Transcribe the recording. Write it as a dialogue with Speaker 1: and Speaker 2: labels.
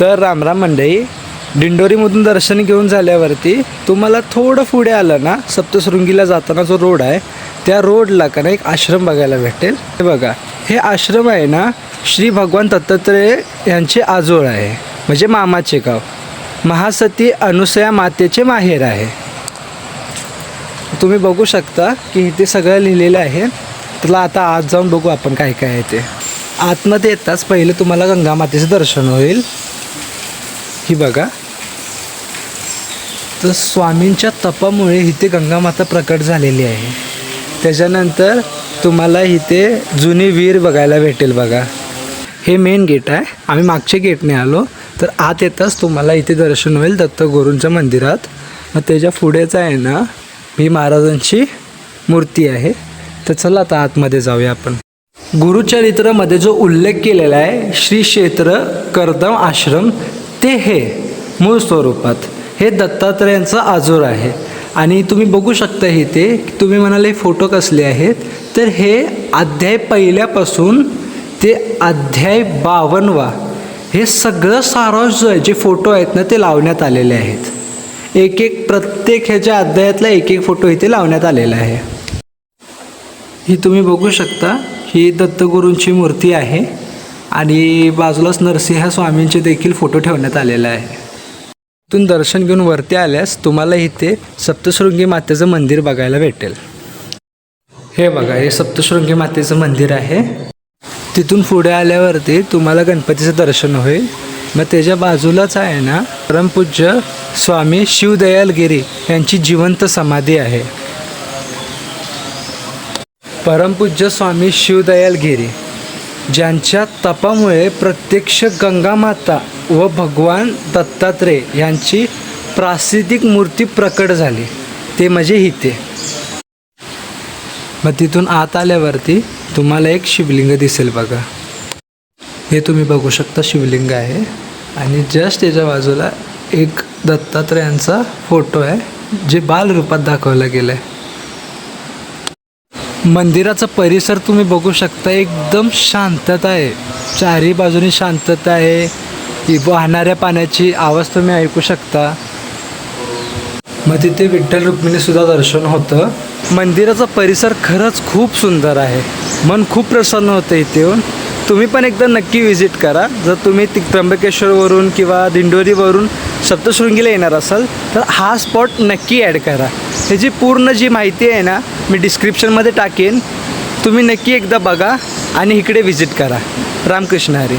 Speaker 1: तर रामराम मंडई दिंडोरीमधून दर्शन घेऊन झाल्यावरती तुम्हाला थोडं पुढे आलं ना सप्तशृंगीला जाताना जो रोड आहे त्या रोडला का ना एक आश्रम बघायला भेटेल. हे बघा हे आश्रम आहे ना श्री भगवान दत्तात्रय यांचे आजोळ आहे म्हणजे मामाचे गाव. महासती अनुसया मातेचे माहेर आहे. तुम्ही बघू शकता की इथे सगळं लिहिलेलं आहे. तुला आता आज जाऊन बघू आपण काय काय आहे ते. आतमध्ये येताच पहिले तुम्हाला गंगा मातेचं दर्शन होईल. ही बघा. तर स्वामींच्या तपामुळे इथे गंगामाता प्रकट झालेली आहे. त्याच्यानंतर तुम्हाला इथे जुनी वीर बघायला भेटेल बघा. हे मेन गेट आहे. आम्ही मागच्या गेटने आलो. तर आत येताच तुम्हाला इथे दर्शन होईल दत्तगुरूंच्या मंदिरात. मग त्याच्या पुढेच आहे ना ही महाराजांची मूर्ती आहे. तर चला आता आतमध्ये जाऊया आपण. गुरुचरित्रामध्ये जो उल्लेख केलेला आहे श्री क्षेत्र कर्दम आश्रम ते हे मूळ स्वरूपात. हे दत्तात्रयांचं आजोर आहे. आणि तुम्ही बघू शकता इथे की तुम्ही म्हणाले फोटो कसले आहेत? तर हे अध्याय पहिल्यापासून ते अध्याय बावनवा हे सगळं सारांश जो आहे जे फोटो आहेत ना ते लावण्यात आलेले आहेत. एक एक प्रत्येक ह्याच्या अध्यायातला एक एक फोटो इथे लावण्यात आलेला आहे. ही तुम्ही बघू शकता ही दत्तगुरूंची मूर्ती आहे. आणि बाजूलाच नरसिंह स्वामींचे देखील फोटो ठेवण्यात आलेला आहे. तिथून दर्शन घेऊन वरती आल्यास तुम्हाला इथे सप्तशृंगी मातेचं मंदिर बघायला भेटेल. हे बघा हे सप्तशृंगी मातेचं मंदिर आहे. तिथून पुढे आल्यावरती तुम्हाला गणपतीचं दर्शन होईल. मग त्याच्या बाजूलाच आहे ना परमपूज्य स्वामी शिवदयाल गिरी यांची जिवंत समाधी आहे. परमपूज्य स्वामी शिवदयाल गिरी ज्यांच्या तपामुळे प्रत्यक्ष गंगामाता व भगवान दत्तात्रय यांची प्रासिद्धिक मूर्ती प्रकट झाली. ते म्हणजे हिते. मग तिथून आत आल्यावरती तुम्हाला एक शिवलिंग दिसेल बघा. हे तुम्ही बघू शकता शिवलिंग आहे आणि जस्ट त्याच्या बाजूला एक दत्तात्रयांचा फोटो आहे जे बालरूपात दाखवला गेला आहे मंदिराचा परिसर तुम्ही बघू शकता एकदम शांतता आहे. चारही बाजूनी शांतता आहे. वाहणाऱ्या पाण्याची आवाज तुम्ही ऐकू शकता. मग तिथे विठ्ठल रुक्मिणीसुद्धा दर्शन होतं. मंदिराचा परिसर खरंच खूप सुंदर आहे. मन खूप प्रसन्न होतं इथे येऊन. तुम्ही पण एकदा नक्की व्हिजिट करा. जर तुम्ही ति त्र्यंबकेश्वरवरून किंवा दिंडोरीवरून सप्तशृंगीला येणार असाल तर हा स्पॉट नक्की ॲड करा. ह्याची पूर्ण जी माहिती आहे ना मी डिस्क्रिप्शनमध्ये टाकेन. तुम्ही नक्की एकदा बघा आणि इकडे व्हिजिट करा. रामकृष्ण हरी.